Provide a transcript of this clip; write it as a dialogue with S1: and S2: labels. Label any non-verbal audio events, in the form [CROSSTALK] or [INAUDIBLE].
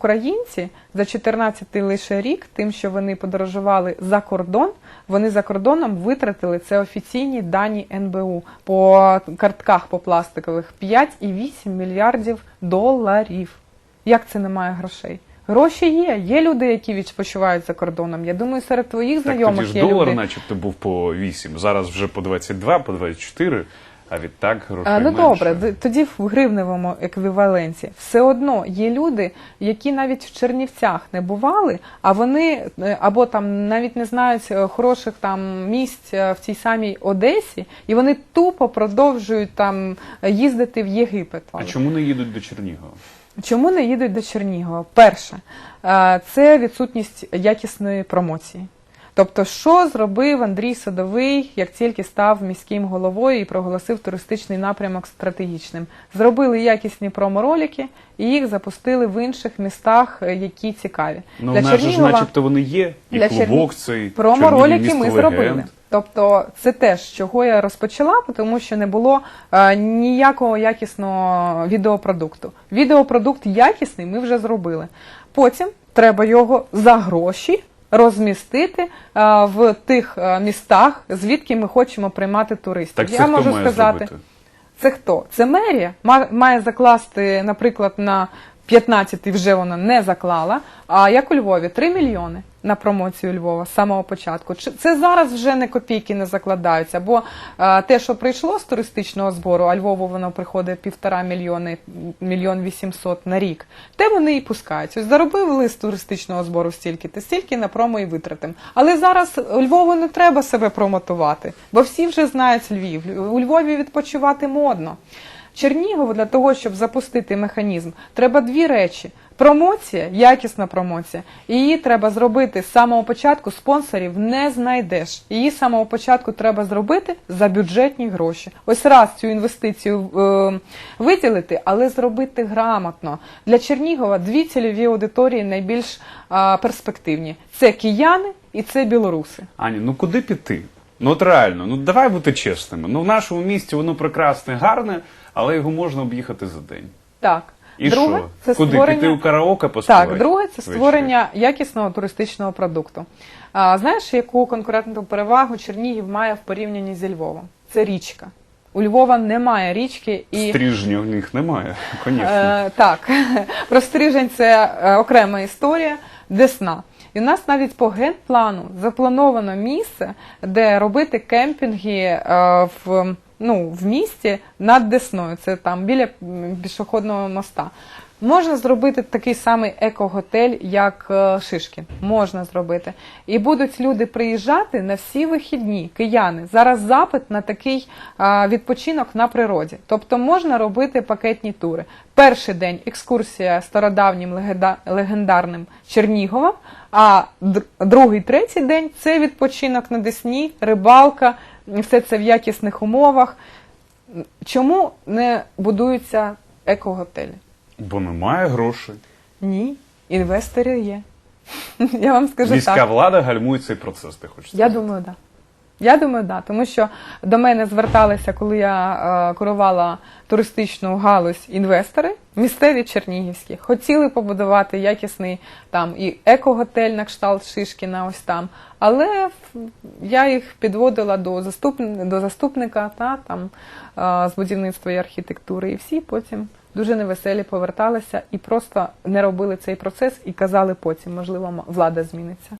S1: Українці за 14 лише рік, тим, що вони подорожували за кордон, вони за кордоном витратили це офіційні дані НБУ по картках по пластикових 5,8 мільярдів доларів. Як це немає грошей? Гроші є. Є люди, які відпочивають за кордоном. Я думаю, серед твоїх
S2: Так
S1: знайомих
S2: тоді ж
S1: є
S2: долар,
S1: люди.
S2: начебто, був по 8, зараз вже по 22, по 24, а відтак грошей
S1: А, ну
S2: менше.
S1: добре, тоді в гривневому еквіваленті все одно є люди, які навіть в Чернівцях не бували, а вони е, або там навіть не знають е, хороших там місць е, в цій самій Одесі, і вони тупо продовжують там їздити в Єгипет.
S2: А чому не їдуть до Чернігова?
S1: Чому не їдуть до Чернігова? Перше, це відсутність якісної промоції. Тобто, що зробив Андрій Садовий, як тільки став міським головою і проголосив туристичний напрямок стратегічним? Зробили якісні проморолики і їх запустили в інших містах, е, які цікаві.
S2: Ну, нас же ж начебто вони є, і
S1: для
S2: клубок цей,
S1: Проморолики
S2: Чернігів
S1: ми зробили. Тобто це теж, з чого я розпочала, тому що не було е, ніякого якісного відеопродукту. Відеопродукт якісний ми вже зробили. Потім треба його за гроші розмістити е, в тих е, містах, звідки ми хочемо приймати туристів.
S2: Так це
S1: я
S2: хто
S1: можу
S2: має
S1: сказати,
S2: зробити?
S1: це хто? Це мерія Ма- має закласти, наприклад, на 15 вже вона не заклала. А як у Львові 3 мільйони на промоцію Львова з самого початку. Це зараз вже не копійки не закладаються? Бо е, те, що прийшло з туристичного збору, а Львову воно приходить півтора мільйони, мільйон вісімсот на рік. Те вони і пускають. Ось заробив лист туристичного збору стільки, то стільки на промо і витратим. Але зараз Львову не треба себе промотувати, бо всі вже знають Львів. У Львові відпочивати модно. Чернігову для того, щоб запустити механізм, треба дві речі: промоція, якісна промоція. Її треба зробити з самого початку. Спонсорів не знайдеш. Її з самого початку треба зробити за бюджетні гроші. Ось раз цю інвестицію е, виділити, але зробити грамотно. Для Чернігова дві цільові аудиторії найбільш е, перспективні: це кияни і це білоруси.
S2: Аня, ну куди піти? Ну от реально, ну давай бути чесними. Ну в нашому місті воно прекрасне, гарне, але його можна об'їхати за день.
S1: Так.
S2: І
S1: друге,
S2: що?
S1: це
S2: Куди
S1: створення...
S2: піти у караоке поспівати?
S1: Так, друге це створення якісного туристичного продукту. А, знаєш, яку конкурентну перевагу Чернігів має в порівнянні зі Львовом? Це річка. У Львова немає річки і
S2: Стрижня в них немає, звісно.
S1: Е, так, [LAUGHS] про стрижень це е, окрема історія, Десна. І у нас навіть по генплану заплановано місце, де робити кемпінги е, в, ну, в місті над Десною. Це там біля пішохідного моста. Можна зробити такий самий еко-готель, як е, Шишкін. Можна зробити. І будуть люди приїжджати на всі вихідні, кияни. Зараз запит на такий відпочинок на природі. Тобто можна робити пакетні тури. Перший день екскурсія стародавнім легендарним Черніговом, а другий, третій день це відпочинок на Десні, рибалка, все це в якісних умовах. Чому не будуються еко-готелі?
S2: Бо немає грошей.
S1: Ні, інвестори є. [LAUGHS] Я вам скажу
S2: Міська
S1: так.
S2: влада гальмує цей процес, ти хочеш
S1: Я
S2: сказати?
S1: думаю, так. Да. Я думаю, да, тому що до мене зверталися, коли я е, керувала туристичну галузь інвестори, місцеві чернігівські, хотіли побудувати якісний там і еко-готель на кшталт Шишкіна, ось там. Але я їх підводила до заступника, до заступника та там е, з будівництва і архітектури, і всі потім дуже невеселі поверталися і просто не робили цей процес і казали потім, можливо, влада зміниться.